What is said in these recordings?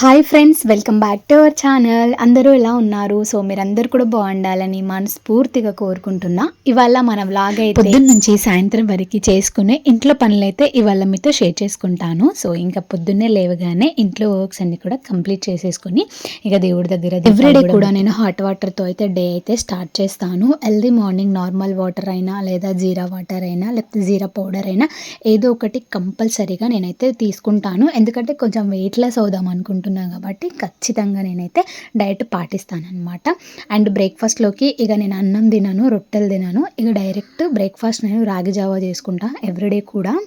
Hi friends welcome back to our channel అందరూ ఎలా ఉన్నారు? సో మీరందరూ కూడా బాగుండాలని మనస్ఫూర్తిగా కోరుకుంటున్నా. ఇవాళ మన వ్లాగ్ అయితే పొద్దున్న నుంచి సాయంత్రం వరకు చేసుకునే ఇంట్లో పనులైతే ఇవాళ మీతో షేర్ చేసుకుంటాను. సో ఇంకా పొద్దున్నే లేవగానే ఇంట్లో వర్క్స్ అన్ని కూడా కంప్లీట్ చేసేసుకుని ఇక దేవుడి దగ్గర ఎవ్రీడే కూడా నేను హాట్ వాటర్తో అయితే డే అయితే స్టార్ట్ చేస్తాను. ఎల్దీ మార్నింగ్ నార్మల్ వాటర్ అయినా లేదా జీరా వాటర్ అయినా లేకపోతే జీరా పౌడర్ అయినా ఏదో ఒకటి కంపల్సరీగా నేనైతే తీసుకుంటాను. ఎందుకంటే కొంచెం వెయిట్ లెస్ అవుదాం అనుకుంటున్నాను కాబట్టి ఖచ్చితంగా నేనైతే డైట్ పాటిస్తాను అనమాట అండ్ బ్రేక్ఫాస్ట్లోకి ఇక నేను అన్నం తినను రొట్టెలు తినను. ఇక డైరెక్ట్ బ్రేక్ఫాస్ట్ నేను రాగి జావా చేసుకుంటా ఎవ్రీడే కూడా.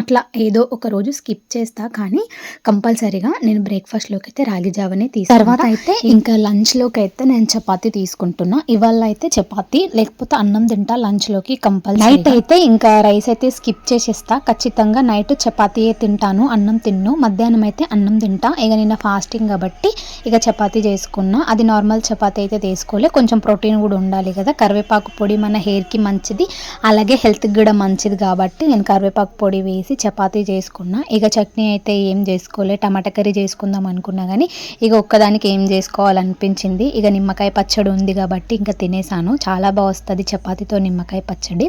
అట్లా ఏదో ఒక రోజు స్కిప్ చేస్తా కానీ కంపల్సరీగా నేను బ్రేక్ఫాస్ట్లోకి అయితే రాగి జావనే తీసు తర్వాత అయితే ఇంకా లంచ్లోకి అయితే నేను చపాతీ తీసుకుంటున్నా. ఇవాళ అయితే చపాతీ లేకపోతే అన్నం తింటా లంచ్లోకి కంపల్సరీ నైట్ అయితే ఇంకా రైస్ అయితే స్కిప్ చేసేస్తా. ఖచ్చితంగా నైట్ చపాతీయే తింటాను అన్నం తిన్ను. మధ్యాహ్నం అయితే అన్నం తింటా. ఇక నిన్న ఫాస్టింగ్ కాబట్టి ఇక చపాతీ చేసుకున్నా. అది నార్మల్ చపాతీ అయితే తీసుకోలే కొంచెం ప్రోటీన్ కూడా ఉండాలి కదా. కరివేపాకు పొడి మన హెయిర్కి మంచిది. అలాగే హెల్త్కి కూడా మంచిది కాబట్టి నేను కరివేపాకు పొడి వేసి చపాతీ చేసుకున్నా. ఇక చట్నీ అయితే ఏం చేసుకోలే. టమాటా కర్రీ చేసుకుందాం అనుకున్నా కానీ ఇక ఒక్కదానికి ఏం చేసుకోవాలనిపించింది. ఇక నిమ్మకాయ పచ్చడి ఉంది కాబట్టి ఇంకా తినేసాను. చాలా బాగా వస్తుంది చపాతీతో నిమ్మకాయ పచ్చడి.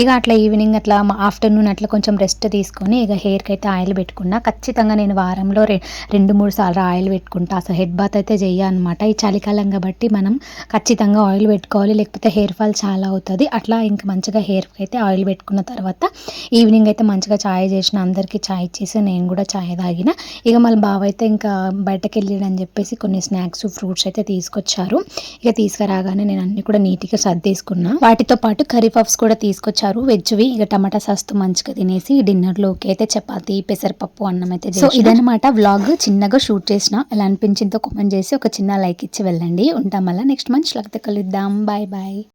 ఇక అట్లా ఈవినింగ్ అట్లా ఆఫ్టర్నూన్ అట్లా కొంచెం రెస్ట్ తీసుకొని ఇక హెయిర్కి అయితే ఆయిల్ పెట్టుకున్నా. ఖచ్చితంగా నేను వారంలో రె రెండు మూడు సార్లు ఆయిల్ పెట్టుకుంటా. అసలు హెడ్ బాత్ అయితే చెయ్యనమాట ఈ చలికాలం కాబట్టి మనం ఖచ్చితంగా ఆయిల్ పెట్టుకోవాలి. లేకపోతే హెయిర్ ఫాల్ చాలా అవుతుంది. అట్లా ఇంకా మంచిగా హెయిర్కి అయితే ఆయిల్ పెట్టుకున్న తర్వాత ఈవినింగ్ అయితే మంచిగా చాయ్ చేసిన అందరికీ చాయ్ ఇచ్చేసి నేను కూడా చాయ్ తాగిన. ఇక మళ్ళీ బావ అయితే ఇంకా బయటకు వెళ్ళాడని చెప్పేసి కొన్ని స్నాక్స్ ఫ్రూట్స్ అయితే తీసుకొచ్చారు. ఇక తీసుకురాగానే నేను అన్ని కూడా నీట్గా సర్దేసుకున్నా. వాటితో పాటు కర్రీ పఫ్స్ కూడా తీసుకొచ్చారు. వెజ్వి ఇక టమాటా సాస్తో మంచిగా తినేసి డిన్నర్లోకి అయితే చపాతీ పెసరపప్పు అన్నం అయితే సో ఇదనమాట వ్లాగ్. చిన్నగా షూట్ చేసిన. ఎలా అనిపించిందో కామెంట్ చేసి ఒక చిన్న లైక్ ఇచ్చి వెళ్ళండి. ఉంటాం మళ్ళీ నెక్స్ట్ మంచి లేకపోతే కలుద్దాం. Bye bye.